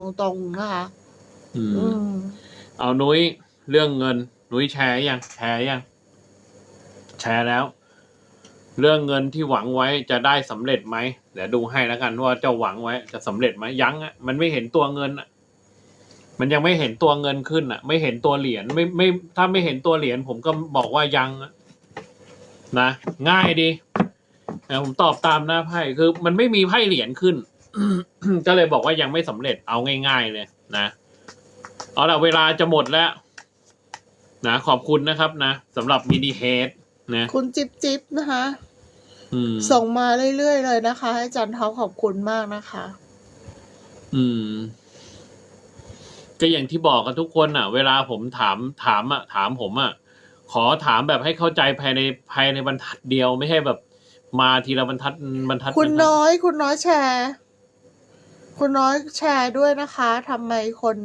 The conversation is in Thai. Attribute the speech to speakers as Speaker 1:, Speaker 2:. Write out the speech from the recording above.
Speaker 1: ตรงๆนะคะ
Speaker 2: อืม
Speaker 1: อืม
Speaker 2: เอานุ้ยเรื่องเงิน นุ้ยแชร์ยังแชร์ยังแชร์แล้ว เรื่องเงินที่หวังไว้จะได้สำเร็จไหมเดี๋ยวดูให้แล้วกันว่าเจะหวังไว้จะสำเร็จไหมยังอะมันไม่เห็นตัวเงินอะมันยังไม่เห็นตัวเงินขึ้นอะไม่เห็นตัวเหรียญไม่ไม่ ถ้าไม่เห็นตัวเหรียญผมก็บอกว่ายังอะนะง่ายดีนะผมตอบตามหน้าไพ่คือ มันไม่มีไพ่เหรียญขึ้น ก็เลยบอกว่ายังไม่สำเร็จเอาง่าย ๆ เลยนะเอาละเวลาจะหมดแล้วนะขอบคุณนะครับนะสำหรับมินิเฮดนะ
Speaker 1: คุณจิ๊บจิ๊บนะคะ
Speaker 2: อืม
Speaker 1: ส่งมาเรื่อยๆเลยนะคะให้จันท็อปขอบคุณมากนะคะ
Speaker 2: อืม ก็อย่างที่บอกกันทุกคนอะ เวลาผมถามถามอะ ถามผมอะ ขอถามแบบให้เข้าใจภายในภายในบรรทัดเดียวไม่ใช่แบบมาทีละบรรทัดบรรทัด
Speaker 1: คุณ
Speaker 2: บรรทัด
Speaker 1: น้อย คุณน้อยแชร์ คุณน้อยแชร์ด้วยนะคะทำไมคน